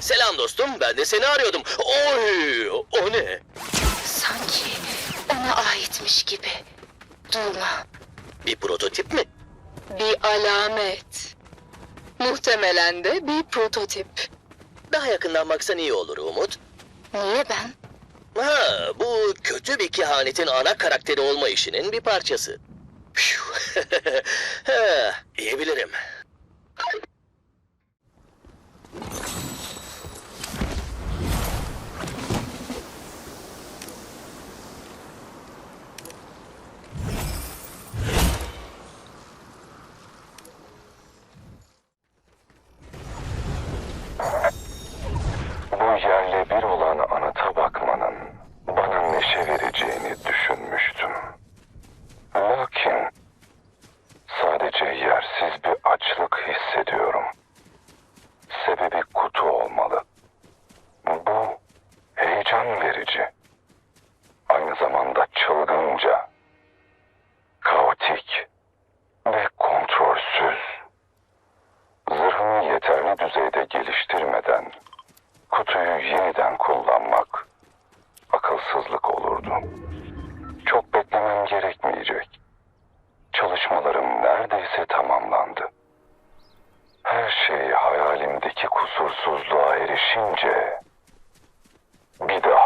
Selam dostum, ben de seni arıyordum. Oy, o ne? Sanki ona aitmiş gibi. Durma. Bir prototip mi? Bir alamet. Muhtemelen de bir prototip. Daha yakından baksan iyi olur Umut. Niye ben? Ha, bu kötü bir kehanetin ana karakteri olma işinin bir parçası. Phew. ha, yiyebilirim. yersiz bir açlık hissediyorum. Sebebi kutu olmalı. Bu heyecan verici. Aynı zamanda çılgınca, kaotik ve kontrolsüz. Zırhımı yeterli düzeyde geliştirmeden kutuyu yeniden kullan. neredeyse tamamlandı. Her şey hayalimdeki kusursuzluğa erişince bir daha